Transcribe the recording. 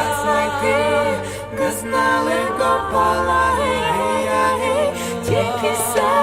як знайти, не знали копали, тільки серце